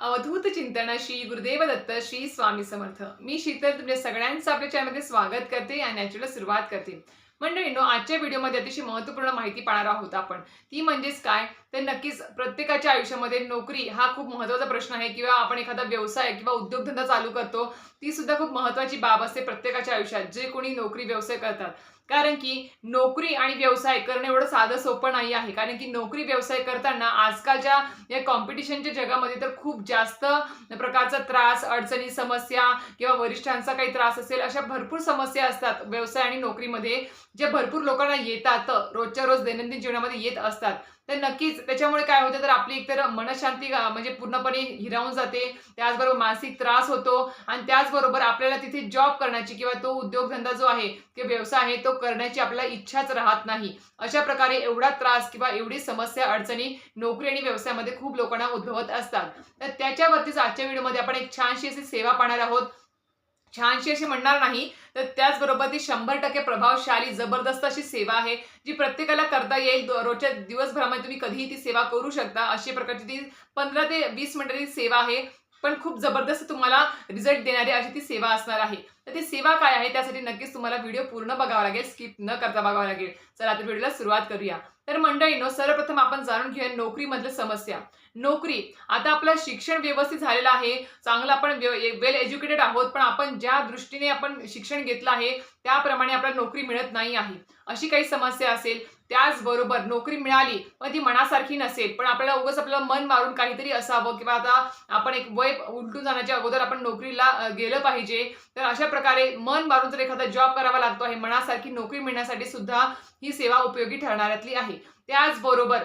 अवधूत चिंतन श्री गुरुदेव दत्त श्री स्वामी समर्थ. मी शीतल तुमच्या सगळ्यांचं आपल्या चॅनलमध्ये स्वागत करते आणि याच्याला सुरुवात करते. मंडळींनो आजच्या व्हिडिओमध्ये अतिशय महत्त्वपूर्ण माहिती पाहणार आहोत आपण. ती म्हणजेच काय? तर नक्कीच प्रत्येकाच्या आयुष्यामध्ये नोकरी हा खूप महत्त्वाचा प्रश्न आहे किंवा आपण एखादा व्यवसाय किंवा उद्योगधंदा चालू करतो ती सुद्धा खूप महत्त्वाची बाब असते प्रत्येकाच्या आयुष्यात. जे कोणी नोकरी व्यवसाय करतात. कारण की नोकरी आणि व्यवसाय करणं एवढं साधं सोपं नाही आहे. कारण की नोकरी व्यवसाय करताना आजकालच्या या कॉम्पिटिशनच्या जगामध्ये तर खूप जास्त प्रकारचा त्रास अडचणी समस्या किंवा वरिष्ठांचा काही त्रास असेल अशा भरपूर समस्या असतात. व्यवसाय आणि नोकरीमध्ये ज्या भरपूर लोकांना येतात रोजच्या रोज दैनंदिन जीवनामध्ये येत असतात. तर नक्कीच त्याच्यामुळे काय होतं तर आपली एकतर मनशांती म्हणजे पूर्णपणे हिरावून जाते त्याचबरोबर मानसिक त्रास होतो आणि त्याचबरोबर आपल्याला तिथे जॉब करण्याची किंवा तो उद्योगधंदा जो आहे किंवा व्यवसाय आहे तो करण्याची आपल्याला इच्छाच राहत नाही. अशा प्रकारे एवढा त्रास किंवा एवढी समस्या अडचणी नोकरी आणि व्यवसायामध्ये खूप लोकांना उद्भवत असतात. तर त्याच्यावरतीच आजच्या व्हिडिओमध्ये आपण एक छानशी अशी सेवा पाहणार आहोत. छानशी अशी म्हणणार नाही तर त्याचबरोबर ती शंभर टक्के प्रभावशाली जबरदस्त अशी सेवा आहे जी प्रत्येकाला करता येईल. रोजच्या दिवसभरामध्ये तुम्ही कधीही ती सेवा करू शकता. अशी प्रकारची ती पंधरा ते वीस मिनिटाची सेवा आहे. पण खूप जबरदस्त तुम्हाला रिझल्ट देणारी अशी ती सेवा असणार आहे. तर ती सेवा काय आहे? त्यासाठी नक्कीच तुम्हाला व्हिडिओ पूर्ण बघावा लागेल स्किप न करता बघावा लागेल. चला आता व्हिडिओला सुरुवात करूया. तर मंडळीनो सर्वप्रथम आपण जाणून घेऊया नोकरीमधल्या समस्या. नोकरी आता आपलं शिक्षण व्यवस्थित झालेलं आहे. चांगलं आपण वेल एज्युकेटेड आहोत पण आपण ज्या दृष्टीने आपण शिक्षण घेतलं आहे त्याप्रमाणे आपल्याला नोकरी मिळत नाही आहे. अशी काही समस्या असेल त्याचबरोबर नोकरी मिळाली पण ती मनासारखी नसेल. पण आपल्याला उगाच आपलं मन मारून काहीतरी असावं किंवा आता आपण एक वय उलटून जाण्याच्या अगोदर आपण नोकरीला गेलं पाहिजे. तर अशा प्रकारे मन मारून जर एखादा जॉब करावा लागतो आहे मनासारखी नोकरी मिळण्यासाठी सुद्धा ही सेवा उपयोगी ठरणाऱ्यातली आहे. त्याचबरोबर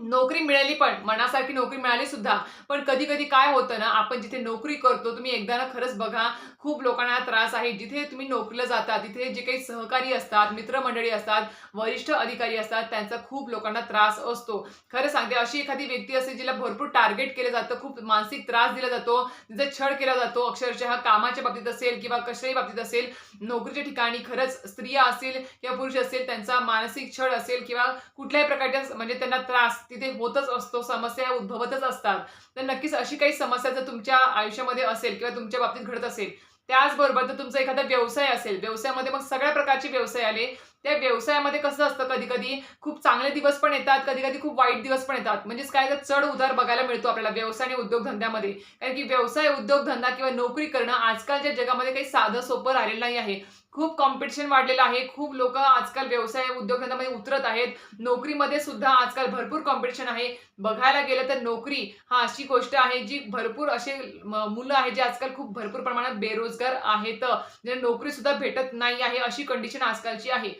नोकरी मिळाली पण मनासारखी नोकरी मिळाली सुद्धा. पण कधी कधी काय होतं ना आपण जिथे नोकरी करतो तुम्ही एकदा ना खरंच बघा खूप लोकांना त्रास आहे. जिथे तुम्ही नोकरीला जाता तिथे जे काही सहकारी असतात मित्रमंडळी असतात वरिष्ठ अधिकारी असतात त्यांचा खूप लोकांना त्रास असतो. खरं सांगते अशी एखादी व्यक्ती असते जिला भरपूर टार्गेट केलं जातं खूप मानसिक त्रास दिला जातो तिचा छळ केला जातो अक्षरशः कामाच्या बाबतीत असेल किंवा कशाही बाबतीत असेल नोकरीच्या ठिकाणी खरंच स्त्रिया असेल किंवा पुरुष असेल त्यांचा मानसिक छळ असेल किंवा कुठल्याही प्रकारच्या म्हणजे त्यांना त्रास तिथे होतच असतो समस्या उद्भवतच असतात. तर नक्कीच अशी काही समस्या जर तुमच्या आयुष्यामध्ये असेल किंवा तुमच्या बाबतीत घडत असेल त्याचबरोबर जर तुमचा एखादा व्यवसाय असेल व्यवसायामध्ये मग सगळ्या प्रकारचे व्यवसाय आले. त्या व्यवसायामध्ये कसं असतं कधी कधी खूप चांगले दिवस पण येतात कधी कधी खूप वाईट दिवस पण येतात. म्हणजेच काय तर चढ उतार बघायला मिळतो आपल्याला व्यवसाय आणि उद्योगधंद्यामध्ये. कारण की व्यवसाय उद्योगधंदा किंवा नोकरी करणं आजकालच्या जगामध्ये काही साधं सोपं राहिलेलं नाही आहे. खूप कॉम्पिटिशन वाढलेलं आहे. खूप लोक आजकाल व्यवसाय उद्योगधंद्यामध्ये उतरत आहेत. नोकरीमध्ये सुद्धा आजकाल भरपूर कॉम्पिटिशन आहे. बघायला गेलं तर नोकरी हा अशी गोष्ट आहे जी भरपूर असे मुलं आहेत जे आजकाल खूप भरपूर प्रमाणात बेरोजगार आहेत. म्हणजे जे नोकरी सुद्धा भेटत नाही आहे अशी कंडिशन आजकालची आहे.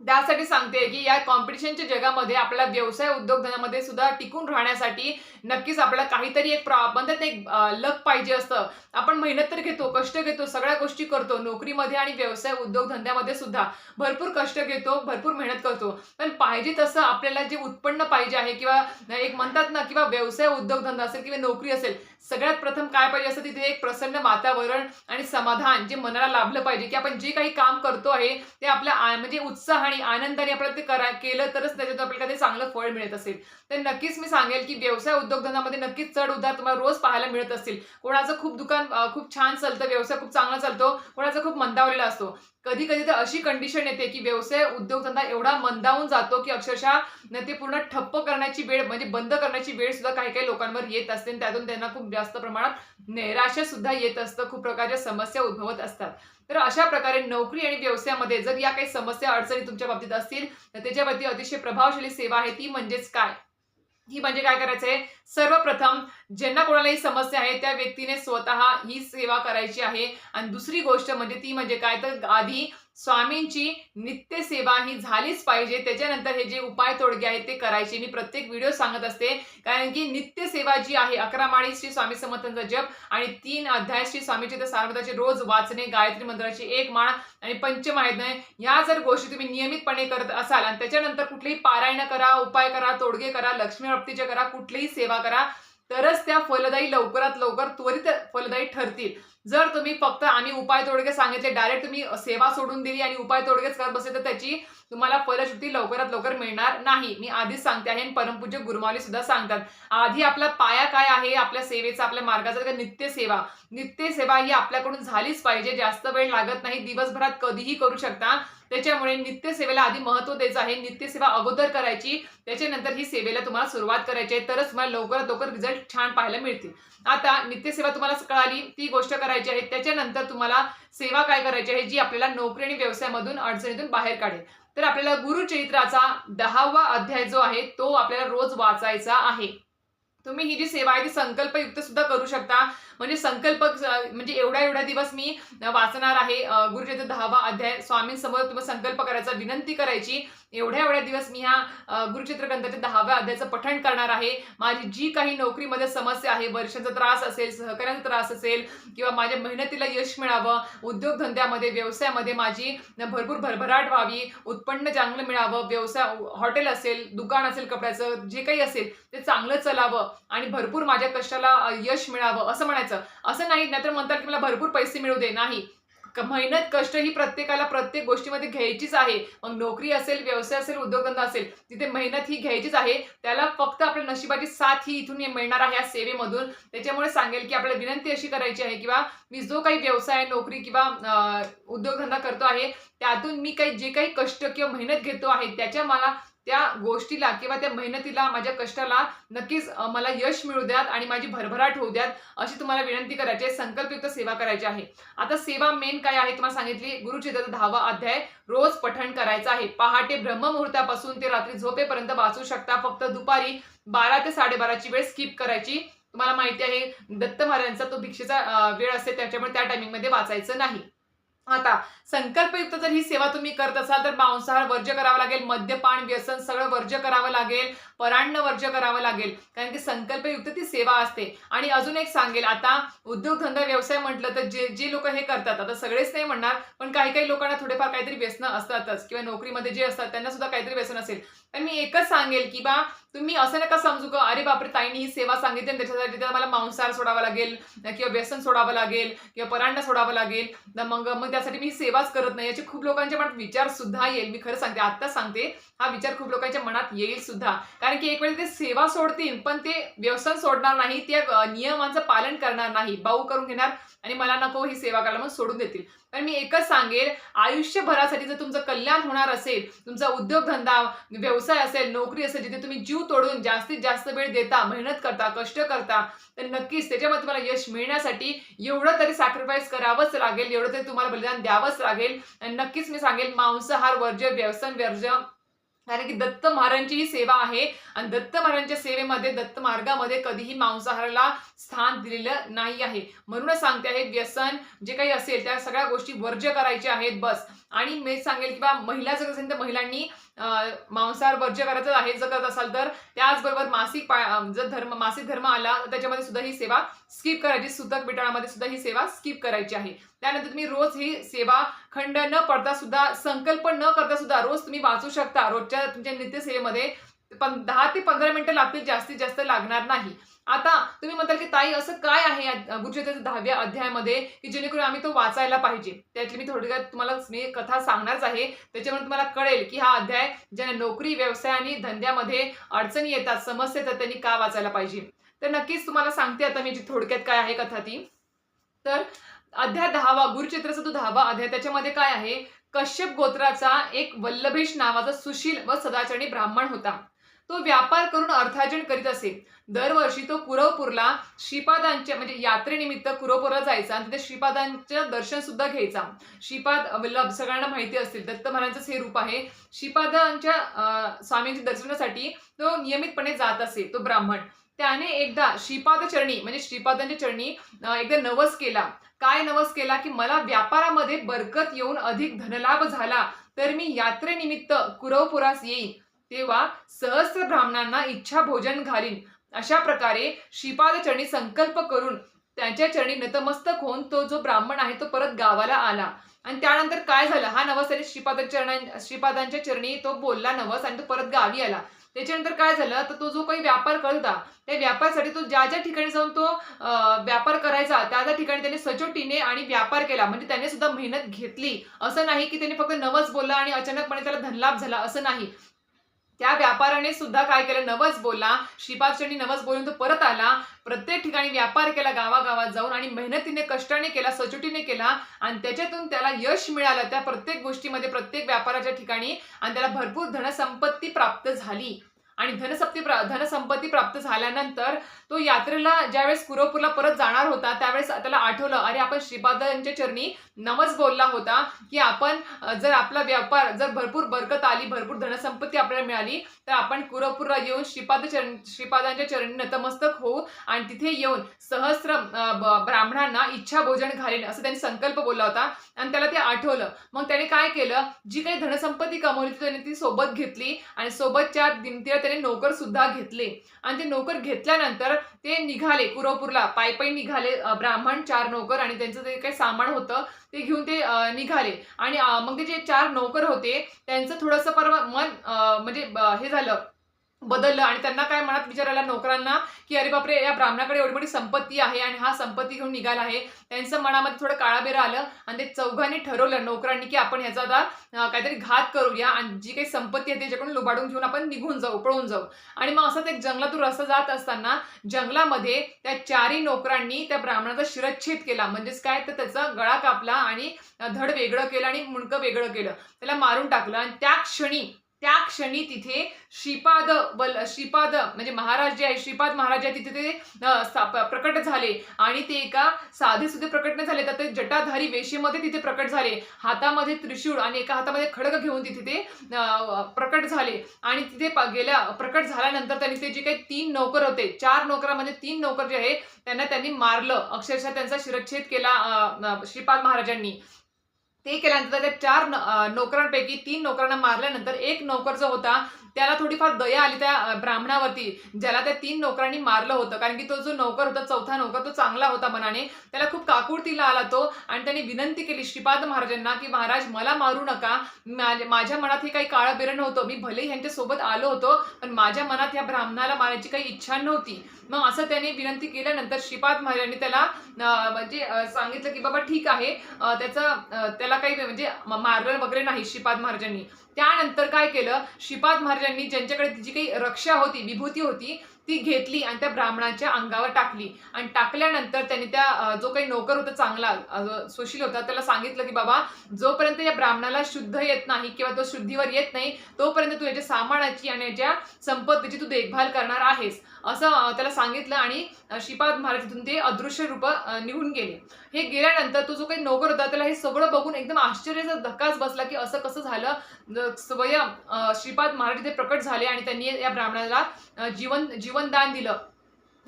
त्यासाठी सांगते की या कॉम्पिटिशनच्या जगामध्ये आपला व्यवसाय उद्योगधंद्यामध्ये सुद्धा टिकून राहण्यासाठी नक्कीच आपल्याला काहीतरी एक प्रा- म्हणतात एक लक पाहिजे असतं. आपण मेहनत तर घेतो कष्ट घेतो सगळ्या गोष्टी करतो नोकरीमध्ये आणि व्यवसाय उद्योगधंद्यामध्ये सुद्धा. भरपूर कष्ट घेतो भरपूर मेहनत करतो. पण पाहिजे तसं आपल्याला जे उत्पन्न पाहिजे आहे किंवा एक म्हणतात ना किंवा व्यवसाय उद्योगधंदा असेल किंवा नोकरी असेल सगळ्यात प्रथम काय पाहिजे असतं तिथे एक प्रसन्न वातावरण आणि समाधान जे मनाला लाभलं पाहिजे की आपण जे काही काम करतो आहे ते आपल्या म्हणजे उत्साह आणि आनंदाने आपल्याला ते करा केलं तरच त्याच्यातून आपल्याला काही चांगलं फळ मिळत असेल. तर नक्कीच मी सांगेल की व्यवसाय उद्योगधंदामध्ये नक्कीच चढ उतार तुम्हाला रोज पाहायला मिळत असतील. कोणाचं खूप दुकान खूप छान चालतं व्यवसाय खूप चांगला चालतो कोणाचा खूप मंदावलेला असतो. कधी कधी तर अशी कंडिशन येते की व्यवसाय उद्योगधंदा एवढा मंदावून जातो की अक्षरशः ते पूर्ण ठप्प करण्याची वेळ म्हणजे बंद करण्याची वेळ सुद्धा काही काही लोकांवर येत असते त्यातून त्यांना खूप जास्त प्रमाणात नैराश्य सुद्धा येत असतं. खूप प्रकारच्या समस्या उद्भवत असतात. तर अशा प्रकारे नोकरी आणि व्यवसायामध्ये जर या काही समस्या अडचणी तुमच्या बाबतीत असतील तर त्याच्यावरती अतिशय प्रभावशाली सेवा आहे ती म्हणजेच काय? ही म्हणजे काय करायचंय सर्वप्रथम ज्यांना कोणालाही समस्या आहे त्या व्यक्तीने स्वतः ही सेवा करायची आहे. आणि दुसरी गोष्ट म्हणजे ती म्हणजे काय? तर आधी स्वामींची नित्य सेवा ही झालीच पाहिजे. त्याच्यानंतर हे जे उपाय तोडगे आहेत ते करायचे. मी प्रत्येक व्हिडिओ सांगत असते. कारण की नित्य सेवा जी आहे अकरा माळी श्री स्वामी समर्थांचा जप आणि तीन अध्याय श्री स्वामीचे सार्वताचे रोज वाचणे गायत्री मंत्राची एक माळ आणि पंचमायज्ञ या जर गोष्टी तुम्ही नियमितपणे करत असाल आणि त्याच्यानंतर कुठलीही पारायण करा उपाय करा तोडगे करा लक्ष्मी प्राप्तीचे करा कुठलीही सेवा करा तरच त्या फलदायी लवकरात लवकर त्वरित फलदायी ठरतील. जर तुम्ही फक्त आम्ही उपाय तोडगे सांगितले डायरेक्ट तुम्ही सेवा सोडून दिली आणि उपाय तोडगेच करत बसले तर त्याची तुम्हाला फलश्रुती लवकरात लवकर मिळणार नाही. मी आधीच सांगते आहे आणि परमपूज्य गुरुमावली सुद्धा सांगतात. आधी आपला पाया काय आहे? आपल्या सेवेचा आपल्या मार्गाचा तर नित्य सेवा नित्य सेवा ही आपल्याकडून झालीच पाहिजे. जास्त वेळ लागत नाही. दिवसभरात कधीही करू शकता. त्याच्यामुळे नित्यसेवेला आधी महत्त्व द्यायचं आहे. नित्य सेवा अगोदर करायची. त्याच्यानंतर ही सेवेला तुम्हाला सुरुवात करायची आहे. तरच तुम्हाला लवकरात लवकर रिझल्ट छान पाहायला मिळतील. आता नित्यसेवा तुम्हाला कळाली. ती गोष्ट करायची आहे. त्याच्यानंतर तुम्हाला सेवा काय करायची आहे? जी आपल्याला नोकरी आणि व्यवसायामधून अडचणीतून बाहेर काढेल. तर आपल्याला गुरुचरित्राचा दहावा अध्याय जो आहे तो आपल्याला रोज वाचायचा आहे. तुम्ही ही जी सेवा आहे ती संकल्पयुक्त सुद्धा करू शकता. म्हणजे संकल्प म्हणजे एवढ्या एवढ्या दिवस मी वाचणार आहे. अं, गुरुचरित्र दहावा अध्याय स्वामींसमोर तुम्ही संकल्प करायचा विनंती करायची. एवढ्या एवढ्या दिवस मी ह्या गुरुचित्र ग्रंथाच्या दहाव्या अध्यायाचं पठण करणार आहे. माझी जी काही नोकरीमध्ये समस्या आहे वर्षांचा त्रास असेल सहकार्याचा त्रास असेल किंवा माझ्या मेहनतीला यश मिळावं उद्योगधंद्यामध्ये व्यवसायामध्ये माझी भरपूर भरभराट व्हावी उत्पन्न चांगलं मिळावं व्यवसाय हॉटेल असेल दुकान असेल कपड्याचं जे काही असेल ते चांगलं चलावं आणि भरपूर माझ्या कष्टाला यश मिळावं असं म्हणायचं असं नाही नाहीतर म्हणतात की मला भरपूर पैसे मिळू दे. नाही. मेहनत कष्ट ही प्रत्येकाला प्रत्येक गोष्टीमध्ये घ्यायचीच आहे. मग नोकरी असेल व्यवसाय असेल उद्योगधंदा असेल तिथे मेहनत ही घ्यायचीच आहे. त्याला फक्त आपल्या नशिबाची साथ ही इथून मिळणार आहे या सेवेमधून. त्याच्यामुळे सांगेल की आपल्याला विनंती अशी करायची आहे किंवा मी जो काही व्यवसाय नोकरी किंवा उद्योगधंदा करतो आहे त्यातून मी काही जे काही कष्ट किंवा मेहनत घेतो आहे त्याच्या मला त्या गोष्टीला किंवा त्या मेहनतीला माझ्या कष्टाला नक्कीच मला यश मिळू द्यात आणि माझी भरभराट होऊ द्यात अशी तुम्हाला विनंती करायची आहे. संकल्पयुक्त सेवा करायची आहे. आता सेवा मेन काय आहे तुम्हाला सांगितली गुरुचित्राचा दहावा अध्याय रोज पठण करायचं आहे. पहाटे ब्रह्ममुहूर्तापासून ते रात्री झोपेपर्यंत वाचू शकता. फक्त दुपारी बारा ते साडेबाराची वेळ स्किप करायची. तुम्हाला माहिती आहे दत्त महाराजांचा तो भिक्षेचा वेळ असते त्याच्यामुळे त्या टायमिंगमध्ये वाचायचं नाही. आता संकल्पयुक्त जर ही सेवा तुम्ही करत असाल तर मांसाहार वर्ज्य करावं लागेल मद्यपान व्यसन सगळं वर्ज्य करावं लागेल परान्न वर्ज्य करावं लागेल. कारण की संकल्पयुक्त ती सेवा असते. आणि अजून एक सांगेल आता उद्योगधंदा व्यवसाय म्हटलं तर जे जे लोक हे करतात आता सगळेच नाही म्हणणार पण काही काही लोकांना थोडेफार काहीतरी व्यसन असतातच किंवा नोकरीमध्ये जे असतात त्यांना सुद्धा काहीतरी व्यसन असेल. तर मी एकच सांगेल की बा तुम्ही असं नका समजू का अरे बापरे ताईने ही सेवा सांगितली आणि त्याच्यासाठी तर मला मांसाहार सोडावा लागेल किंवा व्यसन सोडावं लागेल किंवा परांडा सोडावं लागेल. तर मग मग त्यासाठी मी सेवाच करत नाही. याचे खूप लोकांच्या मनात विचार सुद्धा येईल. मी खरं सांगते आत्ताच सांगते हा विचार खूप लोकांच्या मनात येईल सुद्धा. कारण की एक वेळ ते सेवा सोडतील पण ते व्यसन सोडणार नाही त्या नियमांचं पालन करणार नाही. बाऊ करून घेणार आणि मला नको ही सेवा करायला मग सोडून देतील. पण मी एकच सांगेल आयुष्यभरासाठी जर तुमचं कल्याण होणार असेल तुमचा उद्योगधंदा व्यवसाय असेल नोकरी असेल जिथे तुम्ही जीव तोडून जास्तीत जास्त वेळ देता मेहनत करता कष्ट करता तर नक्कीच त्याच्यामध्ये तुम्हाला यश मिळण्यासाठी एवढं तरी सॅक्रिफाईस करावंच लागेल एवढं तरी तुम्हाला बलिदान द्यावंच लागेल. आणि नक्कीच मी सांगेल मांसाहार वर्ज्य व्यसन वर्ज्य कारण की दत्त महाराजांची ही सेवा आहे आणि दत्त महाराजांच्या सेवेमध्ये दत्त मार्गामध्ये कधीही मांसाहाराला स्थान दिलेलं नाही आहे. म्हणूनच सांगते आहे व्यसन जे काही असेल त्या सगळ्या गोष्टी वर्ज्य करायच्या आहेत बस. आणि मी सांगेल की बा महिला जर असेल तर महिलांनी मांसाहार वर्ज्य करायचं आहे जर करत असाल तर. त्याचबरोबर मासिक जर धर्म मासिक धर्म आला त्याच्यामध्ये सुद्धा ही सेवा स्किप करायची. सुतक बिटाळामध्ये सुद्धा ही सेवा स्किप करायची आहे. त्यानंतर तुम्ही रोज ही सेवा खंड न पडता सुद्धा संकल्प न करता सुद्धा रोज तुम्ही वाचू शकता. रोजच्या तुमच्या नित्यसेवेमध्ये पण दहा ते पंधरा मिनिटं लागतील जास्तीत जास्त लागणार नाही. आता तुम्ही म्हणताल की ताई असं काय आहे या गुरुचरित्राच्या दहाव्या अध्यायामध्ये की जेणेकरून आम्ही तो वाचायला पाहिजे? त्यातली मी थोडक्यात तुम्हाला मी कथा सांगणारच आहे. त्याच्यामुळे तुम्हाला कळेल की हा अध्याय ज्यांना नोकरी व्यवसाय आणि धंद्यामध्ये अडचणी येतात समस्या येतात त्यांनी का वाचायला पाहिजे? तर नक्कीच तुम्हाला सांगते आता मी जी थोडक्यात काय आहे कथा ती. तर अध्याय दहावा गुरुचित्राचा तो दहावा अध्याय त्याच्यामध्ये काय आहे? कश्यप गोत्राचा एक वल्लभेश नावाचा सुशील व सदाचरणी ब्राह्मण होता. तो व्यापार करून अर्थार्जन करीत असे. दरवर्षी तो कुरवपूरला श्रीपादांच्या म्हणजे यात्रेनिमित्त कुरवपूरला जायचा आणि तिथे श्रीपादांचं दर्शन सुद्धा घ्यायचा. श्रीपाद वल्लभ सगळ्यांना माहिती असतील दत्त महाराजांचं हे रूप आहे. श्रीपादांच्या स्वामींच्या दर्शनासाठी तो नियमितपणे जात असे तो ब्राह्मण. त्याने एकदा श्रीपाद चरणी म्हणजे श्रीपादांच्या चरणी एकदा नवस केला. काय नवस केला की मला व्यापारामध्ये बरकत येऊन अधिक धनलाभ झाला तर मी यात्रेनिमित्त कुरवपुरास येईन. तेव्हा सहस्र ब्राह्मणांना इच्छा भोजन घालीन. अशा प्रकारे श्रीपाद चरणी संकल्प करून त्यांच्या चरणी नतमस्तक होऊन तो जो ब्राह्मण आहे तो परत गावाला आला. आणि त्यानंतर काय झालं? हा नवस आणि श्रीपादांच्या चरणा श्रीपादांच्या चरणी तो बोलला नवस आणि तो परत गावी आला. त्याच्यानंतर काय झालं? तर तो जो काही व्यापार करता त्या व्यापारासाठी तो ज्या ज्या ठिकाणी जाऊन तो अं, व्यापार करायचा त्या त्या ठिकाणी त्याने सचोटीने आणि व्यापार केला. म्हणजे त्याने सुद्धा मेहनत घेतली. असं नाही की त्याने फक्त नवस बोलला आणि अचानकपणे त्याला धनलाभ झाला. असं नाही. त्या व्यापाराने सुद्धा काय केलं? नवस बोलला. श्रीपाद चरणी नवस बोलून तो परत आला. प्रत्येक ठिकाणी व्यापार केला गावागावात जाऊन आणि मेहनतीने कष्टाने केला सचोटीने केला आणि त्याच्यातून त्याला यश मिळालं. त्या प्रत्येक गोष्टीमध्ये प्रत्येक व्यापाराच्या ठिकाणी आणि त्याला भरपूर धनसंपत्ती प्राप्त झाली. आणि धनसंपत्ती प्रा धनसंपत्ती प्राप्त झाल्यानंतर तो यात्रेला ज्यावेळेस कुरोपूरला परत जाणार होता त्यावेळेस त्याला आठवलं अरे आपण श्रीपादांच्या चरणी नमज बोलला होता की आपण जर आपला व्यापार जर भरपूर बरकत आली भरपूर धनसंपत्ती आपल्याला मिळाली तर आपण कुरोपूरला येऊन श्रीपाद चरण श्रीपादांच्या चरणी नतमस्तक होऊ आणि तिथे येऊन सहस्र ब्राह्मणांना इच्छा भोजन घालेन असं त्यांनी संकल्प बोलला होता आणि त्याला ते आठवलं. मग त्याने काय केलं? जी काही धनसंपत्ती कमवली ती त्याने ती सोबत घेतली आणि सोबतच्या दिमतीला त्याने नोकर सुद्धा घेतले. आणि ते नोकर घेतल्यानंतर ते निघाले कुरोपूरला पायी पायी निघाले ब्राह्मण चार नोकर आणि त्यांचं जे काही सामान होतं ते घेऊन ते निघाले. आणि मग ते जे चार नोकर होते त्यांचं थोडंसं परवा मन म्हणजे हे झालं. बदललं आणि त्यांना काय मनात विचारायला नोकरांना की अरे बापरे या ब्राह्मणाकडे एवढी मोठी संपत्ती आहे आणि हा संपत्ती घेऊन निघाला आहे. त्यांचं मनामध्ये थोडं काळाबेरा आलं आणि ते चौघांनी ठरवलं नोकरांनी की आपण ह्याचा आता काहीतरी घात करूया आणि जी काही संपत्ती आहे त्याच्याकडून लुबाडून घेऊन आपण निघून जाऊ पळून जाऊ. आणि मग असाच एक जंगलातून रस्ता जात असताना जंगलामध्ये त्या चारही नोकरांनी त्या ब्राह्मणाचा शिरच्छेद केला. म्हणजेच काय? तर त्याचा गळा कापला आणि धड वेगळं केलं आणि मुंडकं वेगळं केलं. त्याला मारून टाकलं आणि त्या क्षणी त्या क्षणी तिथे श्रीपाद बल श्रीपाद म्हणजे महाराज जे आहे श्रीपाद महाराज आहे तिथे ते प्रकट झाले. आणि ते एका साधे सुधे प्रकट नाही झाले तर ते जटाधारी वेशीमध्ये तिथे प्रकट झाले. हातामध्ये त्रिशूळ आणि एका हातामध्ये खडग घेऊन तिथे ते प्रकट झाले. आणि तिथे गेल्या प्रकट झाल्यानंतर त्यांनी ते जे काही तीन नोकर होते चार नोकरामध्ये तीन नोकर जे आहे त्यांना त्यांनी मारलं. अक्षरशः त्यांचा शिरच्छेद केला श्रीपाद महाराजांनी. ते केल्यानंतर त्या चार नोकरांपैकी तीन नोकरांना मारल्यानंतर एक नोकर जो होता त्याला थोडीफार दया आली त्या ब्राह्मणावरती ज्याला त्या तीन नोकरांनी मारलं होतं. कारण की तो जो नोकर होता चौथा नोकर तो चांगला होता मनाने. त्याला खूप काकुळतीला आला तो आणि त्याने विनंती केली श्रीपाद महाराजांना की महाराज मला मारू नका. माझ्या मनात हे काही काळं बिरं नव्हतं. मी भले ह्यांच्या सोबत आलो होतो पण माझ्या मनात या ब्राह्मणाला मारायची काही इच्छा नव्हती. मग असं त्याने विनंती केल्यानंतर श्रीपाद महाराजांनी त्याला म्हणजे सांगितलं की बाबा ठीक आहे. त्याचं त्याला काही म्हणजे मारलं वगैरे नाही श्रीपाद महाराजांनी. त्यानंतर काय केलं? श्रीपाद महाराजांनी ज्यांच्याकडे जी काही रक्षा होती विभूती होती ती घेतली आणि त्या ब्राह्मणाच्या अंगावर टाकली. आणि टाकल्यानंतर त्यांनी त्या जो काही नोकर होता चांगला सुशील होता त्याला सांगितलं की बाबा जोपर्यंत या ब्राह्मणाला शुद्ध येत नाही किंवा तो शुद्धीवर येत नाही तोपर्यंत तू याच्या सामानाची आणि याच्या संपत्तीची तू देखभाल करणार आहेस. असं त्याला सांगितलं आणि श्रीपाद महाराज तिथून ते अदृश्य रूप निघून गेले. हे गेल्यानंतर तो जो काही नोकर होता त्याला हे सगळं बघून एकदम आश्चर्याचा धक्काच बसला की असं कसं झालं? स्वयं श्रीपाद महाराज ते प्रकट झाले आणि त्यांनी या ब्राह्मणाला जीवन जीवनदान दिलं.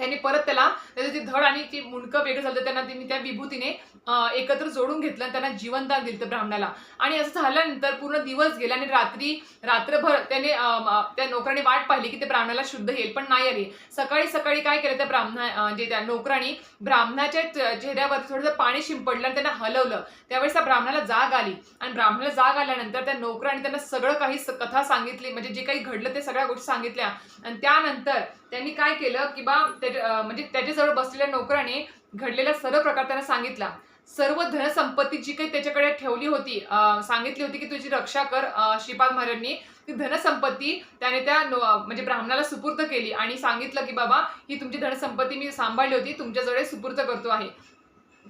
त्यांनी परत त्याला त्याचं ती धड आणि ती मुंडकं वेगळं झालं त्यांना त्यांनी त्या विभूतीने एकत्र जोडून घेतलं आणि त्यांना जीवनदान दिलं ब्राह्मणाला. आणि असं झाल्यानंतर पूर्ण दिवस गेला आणि रात्री रात्रभर त्याने त्या नोकरांनी वाट पाहिली की ते ब्राह्मणाला शुद्ध येईल पण नाही आली. सकाळी सकाळी काय केलं त्या ब्राह्मणा म्हणजे जे त्या नोकरांनी ब्राह्मणाच्या चेहऱ्यावर थोडंसं पाणी शिंपडलं आणि त्यांना हलवलं. त्यावेळेस त्या ब्राह्मणाला जाग आली. आणि ब्राह्मणाला जाग आल्यानंतर त्या नोकराने त्यांना सगळं काही कथा सांगितली म्हणजे जे काही घडलं ते सगळ्या गोष्टी सांगितल्या. आणि त्यानंतर त्यांनी काय केलं की बा म्हणजे, त्याच्या- म्हणजे त्याच्याजवळ बसलेल्या नोकराने घडलेला सर्व प्रकार त्यांना सांगितला. सर्व धनसंपत्ती जी काही त्याच्याकडे ठेवली होती सांगितली होती की तुझी रक्षा कर श्रीपाद महाराजांनी ती धनसंपत्ती त्याने त्या नो- म्हणजे ब्राह्मणाला सुपूर्त केली आणि सांगितलं की बाबा ही तुमची धनसंपत्ती मी सांभाळली होती तुमच्याजवळ सुपूर्त करतो आहे.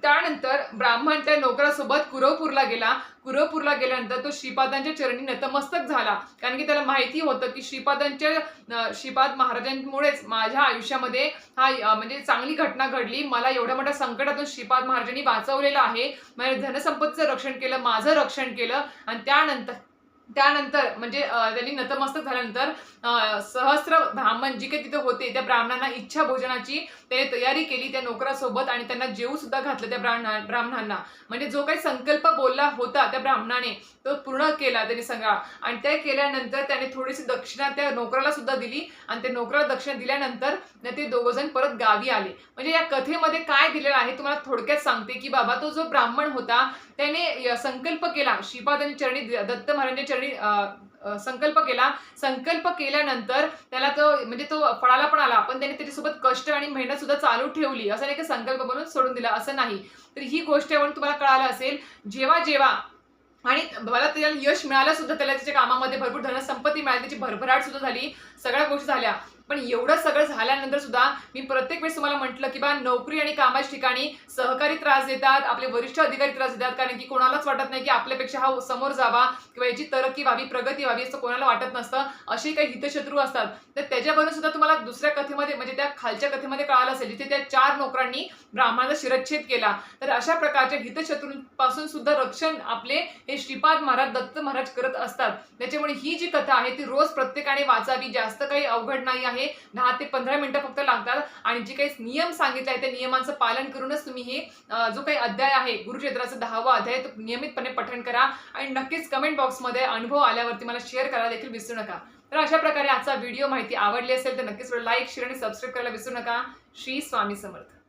त्यानंतर ब्राह्मण त्या नोकरासोबत कुरवपूरला गेला. कुरवपूरला गेल्यानंतर तो श्रीपादांच्या चरणी नतमस्तक झाला. कारण की त्याला माहिती होतं की श्रीपादांच्या श्रीपाद महाराजांमुळेच माझ्या आयुष्यामध्ये हा म्हणजे चांगली घटना घडली. मला एवढ्या मोठ्या संकटातून श्रीपाद महाराजांनी वाचवलेलं आहे. माझ्या धनसंपत्तीचं रक्षण केलं माझं रक्षण केलं. आणि त्यानंतर त्यानंतर म्हणजे त्यांनी नतमस्तक झाल्यानंतर सहस्र ब्राह्मण जी काही तिथे होते त्या ब्राह्मणांना इच्छा भोजनाची त्याने तयारी केली त्या नोकरासोबत आणि त्यांना जेवू सुद्धा घातलं त्या ब्राह्मणा ब्राह्मणांना. म्हणजे जो काही संकल्प बोलला होता त्या ब्राह्मणाने तो पूर्ण केला त्यांनी सगळा. आणि ते केल्यानंतर त्याने थोडीशी दक्षिणा त्या नोकराला सुद्धा दिली आणि त्या नोकराला दक्षिणा दिल्यानंतर ते दोघं जण परत गावी आले. म्हणजे या कथेमध्ये काय दिलेलं आहे तुम्हाला थोडक्यात सांगते की बाबा तो जो ब्राह्मण होता त्याने य- संकल्प केला. श्रीपादांनी चरणी दत्त महाराजांच्या चरणी संकल्प केला. संकल्प केल्यानंतर त्याला तो म्हणजे तो फळाला पण आला. पण त्याने त्याच्यासोबत कष्ट आणि मेहनत सुद्धा चालू ठेवली. असं नाही की संकल्प बनून सोडून दिला. असं नाही. तर ही गोष्ट म्हणून तुम्हाला कळालं असेल जेव्हा जेव्हा आणि मला त्याला यश मिळालं सुद्धा त्याला त्याच्या कामामध्ये भरपूर धनसंपत्ती मिळाली. त्याची भरभराट सुद्धा झाली. सगळ्या गोष्टी झाल्या. पण एवढं सगळं झाल्यानंतर सुद्धा मी प्रत्येक वेळेस तुम्हाला म्हटलं की बा नोकरी आणि कामाच्या ठिकाणी सहकारी त्रास देतात आपले वरिष्ठ अधिकारी त्रास देतात कारण की कोणालाच वाटत नाही की आपल्यापेक्षा हा समोर जावा किंवा याची तरक्की व्हावी प्रगती व्हावी असं कोणाला वाटत नसतं. असे काही हितशत्रू असतात. तर त्याच्यावरून सुद्धा तुम्हाला दुसऱ्या कथेमध्ये म्हणजे त्या खालच्या कथेमध्ये कळालं असेल जिथे त्या चार नोकरांनी ब्राह्मणाचा शिरच्छेद केला. तर अशा प्रकारच्या हितशत्रूंपासून सुद्धा रक्षण आपले हे श्रीपाद महाराज दत्त महाराज करत असतात. त्याच्यामुळे ही जी कथा आहे ती रोज प्रत्येकाने वाचावी. जास्त काही अवघड नाही आहे. दहा ते पंधरा मिनिटं फक्त लागतात. आणि जे काही नियम सांगितले आहेत त्या नियमांचं पालन करूनच तुम्ही हे जो काही अध्याय आहे गुरुक्षेत्राचा दहावा अध्याय तो नियमितपणे पठण करा. आणि नक्कीच कमेंट बॉक्समध्ये अनुभव आल्यावरती मला शेअर करायला देखील विसरू नका. तर अशा प्रकारे आजचा व्हिडिओ माहिती आवडली असेल तर नक्कीच लाईक शेअर आणि सबस्क्राईब करायला विसरू नका. श्री स्वामी समर्थ.